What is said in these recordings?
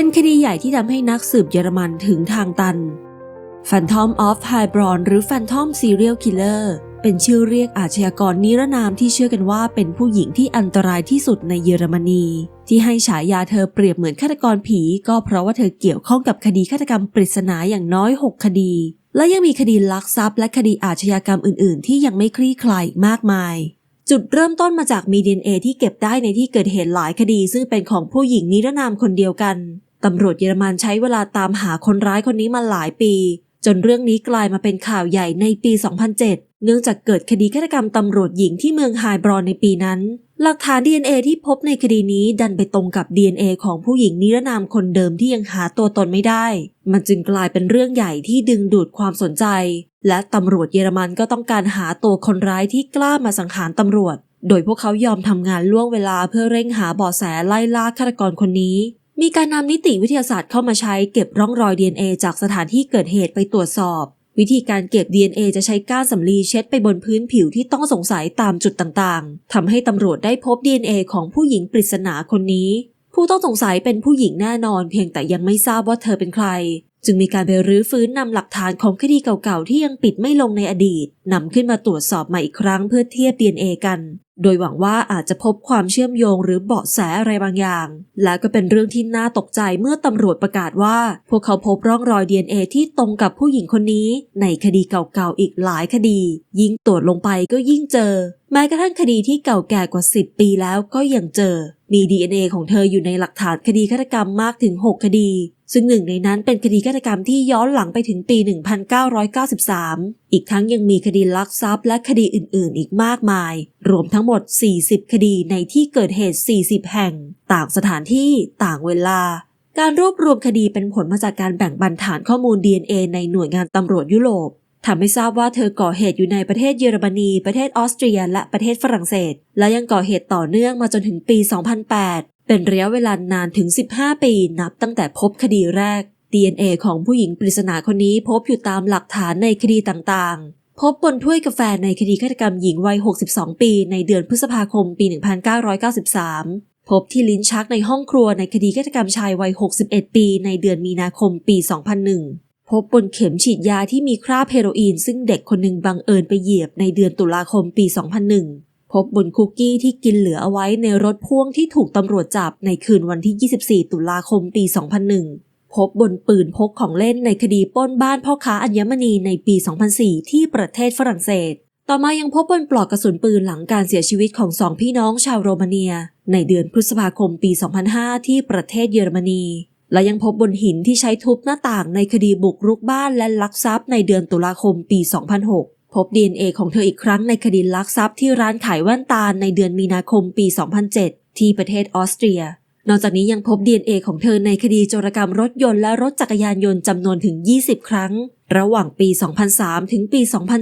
เป็นคดีใหญ่ที่ทำให้นักสืบเยอรมันถึงทางตัน Phantom of Heilbronn หรือ Phantom Serial Killer เป็นชื่อเรียกอาชญากรนิรนามที่เชื่อกันว่าเป็นผู้หญิงที่อันตรายที่สุดในเยอรมนี ที่ให้ฉายาเธอเปรียบเหมือนฆาตกรผี ก็เพราะว่าเธอเกี่ยวข้องกับคดีฆาตกรรมปริศนาอย่างน้อย 6 คดี และยังมีคดีลักทรัพย์และคดีอาชญากรรมอื่น ๆ ที่ยังไม่คลี่คลายมากมาย จุดเริ่มต้นมาจากมีดีเอที่เก็บได้ในที่เกิดเหตุหลายคดี ซึ่งเป็นของผู้หญิงนิรนามคนเดียวกัน ตำรวจเยอรมันใช้เวลาตามหาคนร้ายคนนี้มาหลายปี จนเรื่องนี้กลายมาเป็นข่าวใหญ่ในปี 2007 เนื่องจากเกิดคดีฆาตกรรมตำรวจหญิงที่เมืองไฮบรอนในปีนั้น หลักฐาน DNA ที่พบในคดีนี้ดันไปตรงกับ DNA ของผู้หญิงนิรนามคนเดิมที่ยังหาตัวตนไม่ได้ มันจึงกลายเป็นเรื่องใหญ่ที่ดึงดูดความสนใจ และตำรวจเยอรมันก็ต้องการหาตัวคนร้ายที่กล้ามาสังหารตำรวจโดยพวกเขายอมทำงานล่วงเวลาเพื่อเร่งหาเบาะแสไล่ล่าฆาตกรคนนี้ มีการนำนิติวิทยาศาสตร์เข้ามาใช้เก็บร่องรอย DNA จากสถานที่เกิดเหตุไปตรวจสอบ วิธีการเก็บ DNA จะใช้ก้านสำลีเช็ดไปบนพื้นผิวที่ต้องสงสัยตามจุดต่างๆทำให้ตำรวจได้พบ DNA ของผู้หญิงปริศนาคนนี้ ผู้ต้องสงสัยเป็นผู้หญิงแน่นอน เพียงแต่ยังไม่ทราบว่าเธอเป็นใคร จึงมีการไปรื้อฟื้นนำหลักฐานของคดีเก่าๆที่ยังปิดไม่ลงในอดีตนำขึ้นมาตรวจสอบใหม่อีกครั้งเพื่อเทียบ DNA กัน โดยหวังว่าอาจจะพบความเชื่อมโยงหรือเบาะแสอะไรบางอย่าง และก็เป็นเรื่องที่น่าตกใจเมื่อตำรวจประกาศว่า พวกเขาพบร่องรอย DNA ที่ตรงกับผู้หญิงคนนี้ ในคดีเก่าๆอีกหลายคดี ยิ่งตรวจลงไปก็ยิ่งเจอ แม้กระทั่งคดีที่เก่าแก่กว่า 10 ปีแล้วก็ยังเจอ มี DNA ของเธออยู่ในหลักฐานคดีฆาตกรรมมากถึง 6 คดี ซึ่งหนึ่งในนั้นเป็นคดีฆาตกรรมที่ย้อนหลังไปถึงปี 1993 อีกทั้งยังมีคดีลักทรัพย์และคดีอื่น ๆ อีกมากมาย รวมทั้งหมด 40 คดีในที่เกิดเหตุ 40 แห่ง ต่างสถานที่ต่างเวลา การรวบรวมคดีเป็นผลมาจากการแบ่งบรรฐานข้อมูล DNA ในหน่วยงานตำรวจยุโรปทำให้ทราบว่าเธอก่อเหตุอยู่ในประเทศเยอรมนี ประเทศออสเตรีย และประเทศฝรั่งเศส และยังก่อเหตุต่อเนื่องมาจนถึงปี 2008 เป็นระยะเวลานานถึง 15 ปีนับตั้งแต่พบคดีแรก DNA ของผู้หญิงปริศนาคนนี้พบอยู่ตามหลักฐานในคดีต่างๆ พบบนถ้วยกาแฟในคดีฆาตกรรมหญิงวัย 62 ปีในเดือนพฤษภาคมปี 1993พบที่ลิ้นชักในห้องครัวในคดีฆาตกรรมชายวัย 61 ปีในเดือนมีนาคมปี 2001 พบบนเข็มฉีดยาที่มีคราบเฮโรอีน ซึ่งเด็กคนหนึ่งบังเอิญไปเหยียบในเดือนตุลาคมปี 2001 พบบนคุกกี้ที่กินเหลือเอาไว้ในรถพ่วงที่ถูกตำรวจจับในคืนวันที่ 24 ตุลาคมปี 2001 พบบนปืนพกของเล่นในคดีป้นบ้านพ่อค้าอัญมณีในปี 2004 ที่ประเทศฝรั่งเศส ต่อมายังพบบนปลอกกระสุนปืนหลังการเสียชีวิตของสองพี่น้องชาวโรมาเนีย ในเดือนพฤษภาคมปี 2005 ที่ประเทศเยอรมนี และยังพบบนหินที่ใช้ทุบหน้าต่างในคดีบุกรุกบ้านและลักทรัพย์ในเดือนตุลาคมปี 2006 พบ DNA ของเธออีกครั้งในคดีลักทรัพย์ที่ร้านขายแว่นตาในเดือนมีนาคมปี 2007 ที่ประเทศออสเตรีย นอกจากนี้ยังพบ DNA ของเธอในคดีโจรกรรมรถยนต์และรถจักรยานยนต์จำนวนถึง 20 ครั้ง ระหว่างปี 2003 ถึงปี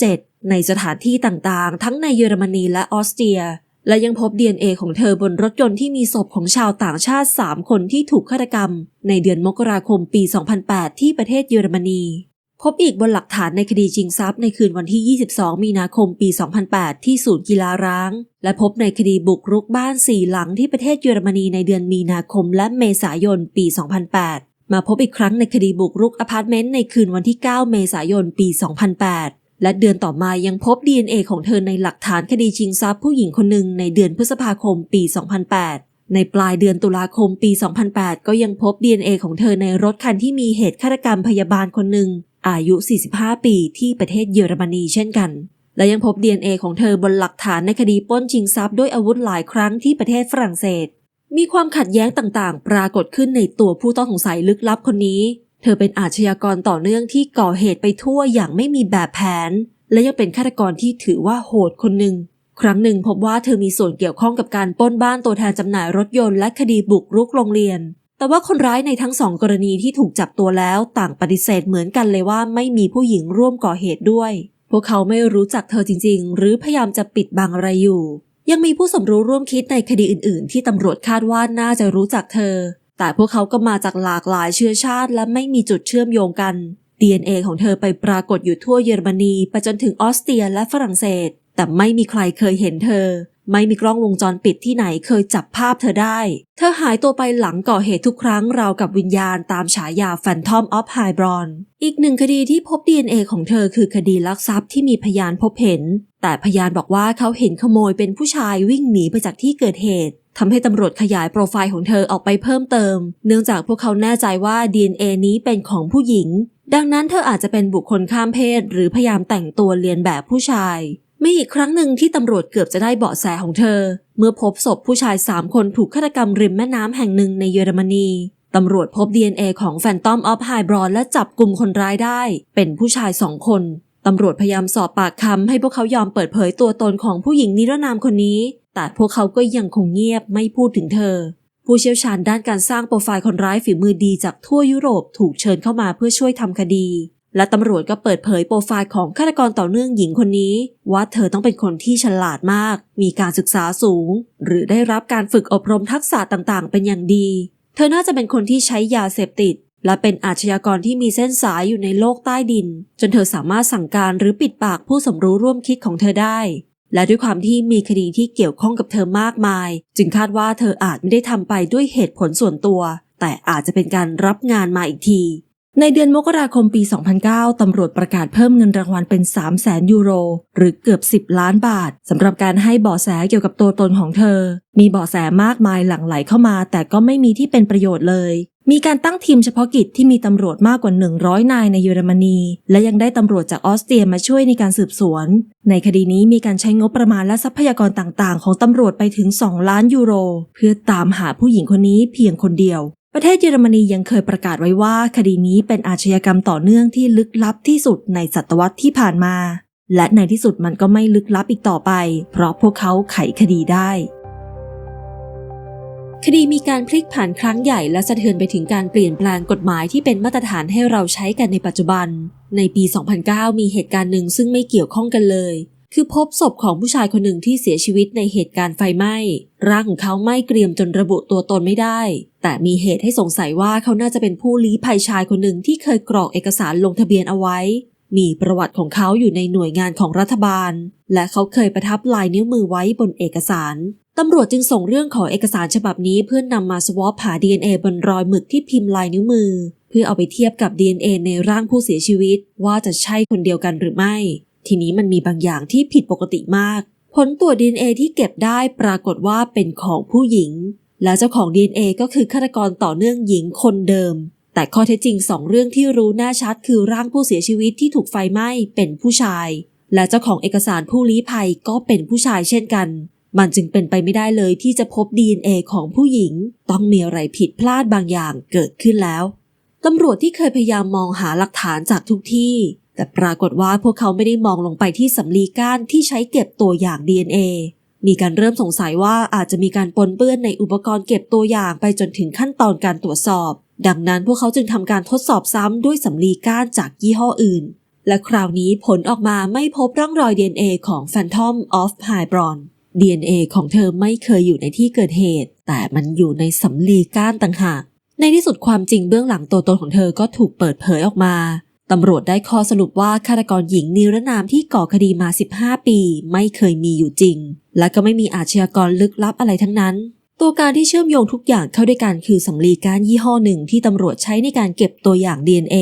2007 ในสถานที่ต่างๆ ทั้งในเยอรมนีและออสเตรีย และยังพบ DNA ของเธอบนรถยนต์ที่มีศพของชาวต่างชาติ 3 คนที่ถูกฆาตกรรม ในเดือนมกราคมปี 2008 ที่ประเทศเยอรมนี พบอีกบนหลักฐานในคดีชิงทรัพย์ในคืนวันที่ 22 มีนาคมปี 2008 ที่ศูนย์กีฬาร้าง และพบในคดีบุกรุกบ้านสี่หลังที่ประเทศเยอรมนีในเดือนมีนาคมและเมษายนปี 2008 มาพบอีกครั้งในคดีบุกรุกอพาร์ตเมนต์ในคืนวันที่ 9 เมษายนปี 2008 และเดือนต่อมายังพบ DNA ของเธอในหลักฐานคดีชิงทรัพย์ผู้หญิงคนหนึ่งในเดือนพฤษภาคมปี 2008ในปลายเดือนตุลาคมปี 2008 ก็ยังพบ DNA ของเธอในรถคันที่มีเหตุฆาตกรรมพยาบาลคนหนึ่ง อายุ 45 ปีที่ประเทศเยอรมนีเช่นกัน และยังพบ DNA ของเธอบนหลักฐานในคดีปล้นชิงทรัพย์ด้วยอาวุธหลายครั้งที่ประเทศฝรั่งเศส มีความขัดแย้งต่างๆ ปรากฏขึ้นในตัวผู้ต้องสงสัยลึกลับคนนี้ เธอเป็นอาชญากรต่อเนื่องที่ก่อเหตุไปทั่วอย่างไม่มีแบบแผน และยังเป็นฆาตกรที่ถือว่าโหดคนหนึ่งครั้งหนึ่งพบว่าเธอมีส่วนเกี่ยวข้องกับการปล้นบ้านตัวแทนจำหน่ายรถยนต์และคดีบุกรุกโรงเรียน แต่ว่าคนร้ายในทั้งสองกรณีที่ถูกจับตัวแล้วต่างปฏิเสธเหมือนกันเลยว่าไม่มีผู้หญิงร่วมก่อเหตุด้วย พวกเขาไม่รู้จักเธอจริง ๆ หรือพยายามจะปิดบังอะไรอยู่ ยังมีผู้สมรู้ร่วมคิดในคดีอื่น ๆ ที่ตำรวจคาดว่าน่าจะรู้จักเธอ แต่พวกเขาก็มาจากหลากหลายเชื้อชาติและไม่มีจุดเชื่อมโยงกัน DNA ของเธอไปปรากฏอยู่ทั่วเยอรมนีไปจนถึงออสเตรียและฝรั่งเศส แต่ไม่มีใครเคยเห็นเธอ ไม่มีกล้องวงจรปิดที่ไหนเคยจับภาพเธอได้ เธอหายตัวไปหลังก่อเหตุทุกครั้งราวกับวิญญาณตามฉายา Phantom of High b r o n อีกหนึ่งคดีที่พบ DNA ของเธอคือคดีลักทรัพย์ที่มีพยานพบเห็น แต่พยานบอกว่าเขาเห็นขโมยเป็นผู้ชายวิ่งหนีไปจากที่เกิดเหตุทำให้ตำรวจขยายโปรไฟล์ของเธอออกไปเพิ่มเติม เนื่องจากพวกเขาแน่ใจว่า DNA นี้เป็นของผู้หญิง ดังนั้นเธออาจจะเป็นบุคคลข้ามเพศ หรือพยายามแต่งตัวเลียนแบบผู้ชาย มีอีกครั้งหนึ่งที่ตำรวจเกือบจะได้เบาะแสของเธอ เมื่อพบศพผู้ชาย3คนถูกฆาตกรรมริมแม่น้ำแห่งหนึ่งในเยอรมนีตำรวจพบ DNA ของแฟนตอมออฟไฮบรอนและจับกลุ่มคนร้ายได้ เป็นผู้ชายสองคน ตำรวจพยายามสอบปากคำให้พวกเขายอมเปิดเผยตัวตนของผู้หญิงนิรนามคนนี้ แต่พวกเขาก็ยังคงเงียบไม่พูดถึงเธอ ผู้เชี่ยวชาญด้านการสร้างโปรไฟล์คนร้ายฝีมือดีจากทั่วยุโรปถูกเชิญเข้ามาเพื่อช่วยทำคดี และตำรวจก็เปิดเผยโปรไฟล์ของฆาตกรต่อเนื่องหญิงคนนี้ ว่าเธอต้องเป็นคนที่ฉลาดมาก มีการศึกษาสูง หรือได้รับการฝึกอบรมทักษะต่างๆ เป็นอย่างดี เธอน่าจะเป็นคนที่ใช้ยาเสพติด และเป็นอาชญากรที่มีเส้นสายอยู่ในโลกใต้ดิน จนเธอสามารถสั่งการหรือปิดปากผู้สมรู้ร่วมคิดของเธอได้ และด้วยความที่มีคดีที่เกี่ยวข้องกับเธอมากมาย จึงคาดว่าเธออาจไม่ได้ทำไปด้วยเหตุผลส่วนตัว แต่อาจจะเป็นการรับงานมาอีกที ในเดือนมกราคมปี 2009 ตำรวจประกาศเพิ่มเงินรางวัลเป็น 3 0 0แสนยูโร หรือเกือบ 10 ล้านบาทสำหรับการให้เบาะแสเกี่ยวกับตัวตนของเธอ มีเบาะแสมากมายหลั่งไหลเข้ามา แต่ก็ไม่มีที่เป็นประโยชน์เลย มีการตั้งทีมเฉพาะกิจที่มีตำรวจมากกว่า 100 นายในเยอรมนี และยังได้ตำรวจจากออสเตรียมาช่วยในการสืบสวน ในคดีนี้มีการใช้งบประมาณและทรัพยากรต่างๆ ของตำรวจไปถึง 2 ล้านยูโร เพื่อตามหาผู้หญิงคนนี้เพียงคนเดียว ประเทศเยอรมนียังเคยประกาศไว้ว่าคดีนี้เป็นอาชญากรรมต่อเนื่องที่ลึกลับที่สุดในศตวรรษที่ผ่านมา และในที่สุดมันก็ไม่ลึกลับอีกต่อไป เพราะพวกเขาไขคดีได้ คดีมีการพลิกผันครั้งใหญ่และสะเทือนไปถึงการเปลี่ยนแปลงกฎหมายที่เป็นมาตรฐานให้เราใช้กันในปัจจุบัน ในปี 2009 มีเหตุการณ์หนึ่งซึ่งไม่เกี่ยวข้องกันเลย คือพบศพของผู้ชายคนหนึ่งที่เสียชีวิตในเหตุการณ์ไฟไหม้ ร่างของเขาไหม้เกรียมจนระบุตัวตนไม่ได้ แต่มีเหตุให้สงสัยว่าเขาน่าจะเป็นผู้ลี้ภัยชายคนหนึ่งที่เคยกรอกเอกสารลงทะเบียนเอาไว้ มีประวัติของเขาอยู่ในหน่วยงานของรัฐบาล และเขาเคยประทับลายนิ้วมือไว้บนเอกสารตำรวจจึงส่งเรื่องขอเอกสารฉบับนี้เพื่อนนำมาสวอปหา DNA บนรอยหมึกที่พิมพ์ลายนิ้วมือ เพื่อเอาไปเทียบกับ DNA ในร่างผู้เสียชีวิต ว่าจะใช่คนเดียวกันหรือไม่ ทีนี้มันมีบางอย่างที่ผิดปกติมาก ผลตรวจ DNA ที่เก็บได้ปรากฏว่าเป็นของผู้หญิง และเจ้าของ DNA ก็คือฆาตกรต่อเนื่องหญิงคนเดิม แต่ข้อเท็จจริงสองเรื่องที่รู้แน่ชัดคือร่างผู้เสียชีวิตที่ถูกไฟไหม้เป็นผู้ชาย และเจ้าของเอกสารผู้ลี้ภัยก็เป็นผู้ชายเช่นกัน มันจึงเป็นไปไม่ได้เลยที่จะพบ DNA ของผู้หญิง ต้องมีอะไรผิดพลาดบางอย่างเกิดขึ้นแล้วตำรวจที่เคยพยายามมองหาหลักฐานจากทุกที่ แต่ปรากฏว่าพวกเขาไม่ได้มองลงไปที่สำลีก้านที่ใช้เก็บตัวอย่าง DNA มีการเริ่มสงสัยว่าอาจจะมีการปนเปื้อนในอุปกรณ์เก็บตัวอย่างไปจนถึงขั้นตอนการตรวจสอบ ดังนั้นพวกเขาจึงทำการทดสอบซ้ำด้วยสำลีก้านจากยี่ห้ออื่น และคราวนี้ผลออกมาไม่พบร่องรอย DNA ของ Phantom of Hybron DNA ของเธอไม่เคยอยู่ในที่เกิดเหตุ แต่มันอยู่ในสำลีก้านต่างหากในที่สุดความจริงเบื้องหลังตัวตนของเธอก็ถูกเปิดเผยออกมา ตำรวจได้ข้อสรุปว่าฆาตกรหญิงนิรนามที่ก่อคดีมา 15 ปี ไม่เคยมีอยู่จริง และก็ไม่มีอาชญากรลึกลับอะไรทั้งนั้น ตัวการที่เชื่อมโยงทุกอย่างเข้าด้วยกันคือสำลีก้านยี่ห้อหนึ่งที่ตำรวจใช้ในการเก็บตัวอย่าง DNA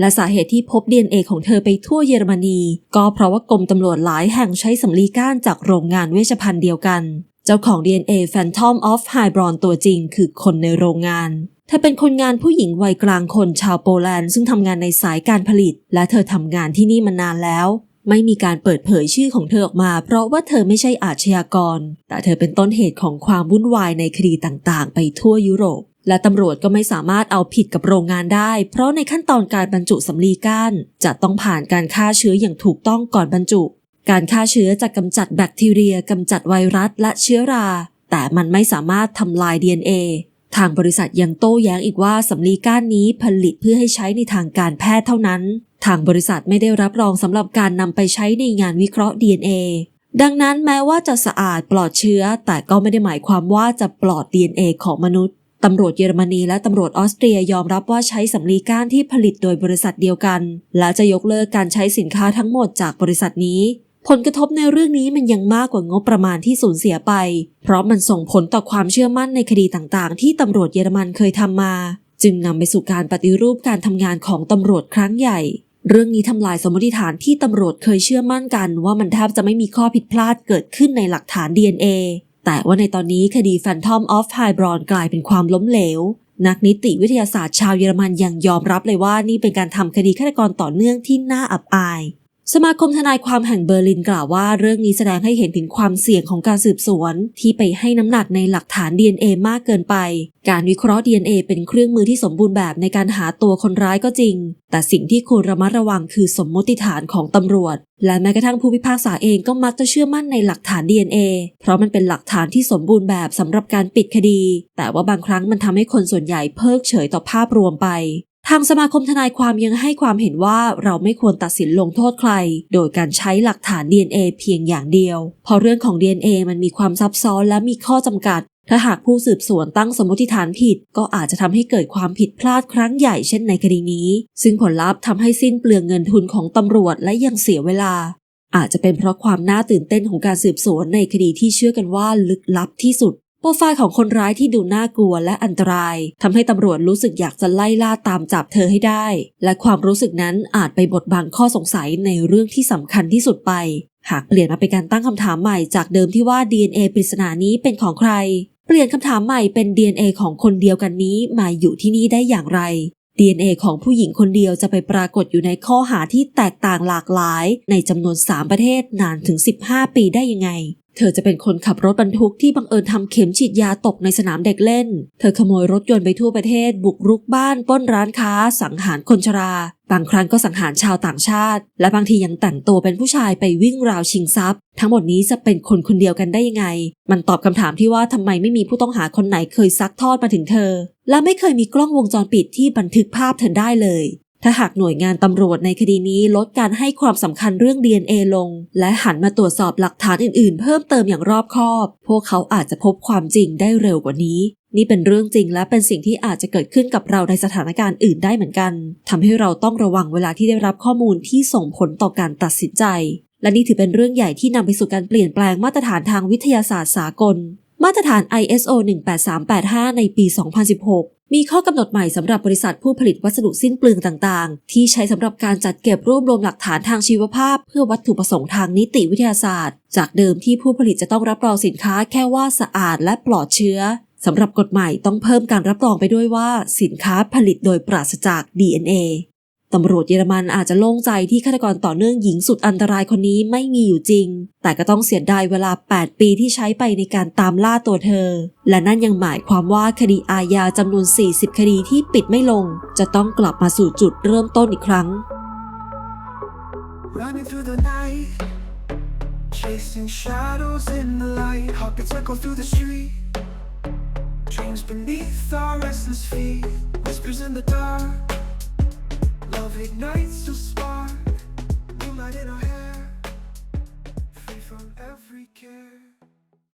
และสาเหตุที่พบ DNA ของเธอไปทั่วเยอรมนี ก็เพราะว่ากรมตำรวจหลายแห่งใช้สำลีก้านจากโรงงานเวชภัณฑ์เดียวกัน เจ้าของ DNA Phantom of Hybron ตัวจริงคือคนในโรงงาน ธอเป็นคนงานผู้หญิงวัยกลางคนชาวโปแลนด์ซึ่งทำงานในสายการผลิต และเธอทำงานที่นี่มานานแล้ว ไม่มีการเปิดเผยชื่อของเธอออกมา เพราะว่าเธอไม่ใช่อาชญากร แต่เธอเป็นต้นเหตุของความวุ่นวายในคดีต่างๆ ไปทั่วยุโรป และตำรวจก็ไม่สามารถเอาผิดกับโรงงานได้ เพราะในขั้นตอนการบรรจุสำลีก้านจะต้องผ่านการฆ่าเชื้ออย่างถูกต้องก่อนบรรจุ การฆ่าเชื้อจะกำจัดแบคทีเรียกำจัดไวรัสและเชื้อรา แต่มันไม่สามารถทำลาย DNA ทางบริษัทยังโต้แย้งอีกว่าสำลีก้านนี้ผลิตเพื่อให้ใช้ในทางการแพทย์เท่านั้น ทางบริษัทไม่ได้รับรองสำหรับการนำไปใช้ในงานวิเคราะห์ DNA ดังนั้นแม้ว่าจะสะอาดปลอดเชื้อ แต่ก็ไม่ได้หมายความว่าจะปลอด DNA ของมนุษย์ตำรวจเยอรมนีและตำรวจออสเตรียยอมรับว่าใช้สำลีก้านที่ผลิตโดยบริษัทเดียวกัน และจะยกเลิกการใช้สินค้าทั้งหมดจากบริษัทนี้ ผลกระทบในเรื่องนี้มันยังมากกว่างบประมาณที่สูญเสียไป เพราะมันส่งผลต่อความเชื่อมั่นในคดีต่างๆ ที่ตำรวจเยอรมันเคยทำมา จึงนำไปสู่การปฏิรูปการทำงานของตำรวจครั้งใหญ่ เรื่องนี้ทำลายสมมติฐานที่ตำรวจเคยเชื่อมั่นกัน ว่ามันแทบจะไม่มีข้อผิดพลาดเกิดขึ้นในหลักฐาน DNA แต่ว่าในตอนนี้คดี Phantom of Hybron กลายเป็นความล้มเหลว นักนิติวิทยาศาสตร์ชาวเยอรมันยังยอมรับเลยว่านี่เป็นการทำคดีฆาตกรต่อเนื่องที่น่าอับอาย สมาคมทนายความแห่งเบอร์ลินกล่าวว่าเรื่องนี้แสดงให้เห็นถึงความเสี่ยงของการสืบสวน ที่ไปให้น้ำหนักในหลักฐาน DNA มากเกินไป การวิเคราะห์ DNA เป็นเครื่องมือที่สมบูรณ์แบบในการหาตัวคนร้ายก็จริง แต่สิ่งที่ควรระมัดระวังคือสมมติฐานของตำรวจ และแม้กระทั่งผู้พิพากษาเองก็มักจะเชื่อมั่นในหลักฐาน DNA เพราะมันเป็นหลักฐานที่สมบูรณ์แบบสำหรับการปิดคดี แต่ว่าบางครั้งมันทำให้คนส่วนใหญ่เพิกเฉยต่อภาพรวมไป ทางสมาคมทนายความยังให้ความเห็นว่าเราไม่ควรตัดสินลงโทษใคร โดยการใช้หลักฐาน DNA เพียงอย่างเดียว เพราะเรื่องของ DNA มันมีความซับซ้อนและมีข้อจำกัด ถ้าหากผู้สืบสวนตั้งสมมติฐานผิด ก็อาจจะทำให้เกิดความผิดพลาดครั้งใหญ่เช่นในคดีนี้ ซึ่งผลลัพธ์ทำให้สิ้นเปลืองเงินทุนของตำรวจและยังเสียเวลา อาจจะเป็นเพราะความน่าตื่นเต้นของการสืบสวนในคดีที่เชื่อกันว่าลึกลับที่สุด โปรไฟล์ของคนร้ายที่ดูน่ากลัวและอันตรายทำให้ตำรวจรู้สึกอยากจะไล่ล่าตามจับเธอให้ได้ และความรู้สึกนั้นอาจไปบดบังข้อสงสัยในเรื่องที่สำคัญที่สุดไป หากเปลี่ยนมาเป็นการตั้งคำถามใหม่จากเดิมที่ว่า DNA ปริศนานี้เป็นของใคร เปลี่ยนคำถามใหม่เป็น DNA ของคนเดียวกันนี้มาอยู่ที่นี่ได้อย่างไร DNA ของผู้หญิงคนเดียวจะไปปรากฏอยู่ในข้อหาที่แตกต่างหลากหลาย ในจำนวน 3 ประเทศนานถึง 15 ปีได้ยังไง เธอจะเป็นคนขับรถบรรทุกที่บังเอิญทำเข็มฉีดยาตกในสนามเด็กเล่น เธอขโมยรถยนต์ไปทั่วประเทศ บุกรุกบ้านป้นร้านค้า สังหารคนชรา บางครั้งก็สังหารชาวต่างชาติ และบางทียังแต่งตัวเป็นผู้ชายไปวิ่งราวชิงทรัพย์ ทั้งหมดนี้จะเป็นคนคนเดียวกันได้ยังไง มันตอบคำถามที่ว่าทำไมไม่มีผู้ต้องหาคนไหนเคยซักทอดมาถึงเธอ และไม่เคยมีกล้องวงจรปิดที่บันทึกภาพเธอได้เลย ถ้าหากหน่วยงานตำรวจในคดีนี้ลดการให้ความสำคัญเรื่อง DNA ลง และหันมาตรวจสอบหลักฐานอื่นๆ เพิ่มเติมอย่างรอบคอบ พวกเขาอาจจะพบความจริงได้เร็วกว่านี้ นี่เป็นเรื่องจริงและเป็นสิ่งที่อาจจะเกิดขึ้นกับเราในสถานการณ์อื่นได้เหมือนกันทำให้เราต้องระวังเวลาที่ได้รับข้อมูลที่ส่งผลต่อการตัดสินใจ และนี่ถือเป็นเรื่องใหญ่ที่นำไปสู่การเปลี่ยนแปลงมาตรฐานทางวิทยาศาสตร์สากล มาตรฐาน ISO 18385 ในปี 2016 มีข้อกำหนดใหม่สำหรับบริษัทผู้ผลิตวัสดุสิ้นเปลืองต่างๆ ที่ใช้สำหรับการจัดเก็บรวบรวมหลักฐานทางชีวภาพ เพื่อวัตถุประสงค์ทางนิติวิทยาศาสตร์ จากเดิมที่ผู้ผลิตจะต้องรับรองสินค้าแค่ว่าสะอาดและปลอดเชื้อสำหรับกฎใหม่ต้องเพิ่มการรับรองไปด้วยว่า สินค้าผลิตโดยปราศจาก DNA ตำรวจเยอรมันอาจจะโล่งใจที่ฆาตกรต่อเนื่องหญิงสุดอันตรายคนนี้ไม่มีอยู่จริง แต่ก็ต้องเสียดายเวลา 8 ปีที่ใช้ไปในการตามล่าตัวเธอ และนั่นยังหมายความว่าคดีอาญาจำนวน 40 คดีที่ปิดไม่ลง จะต้องกลับมาสู่จุดเริ่มต้นอีกครั้ง chasing shadows in the light. Heartbeats echo through the street. Dreams beneath our restless feet, whispers in the dark. Love ignites the spark, moonlight in our hair, free from every care.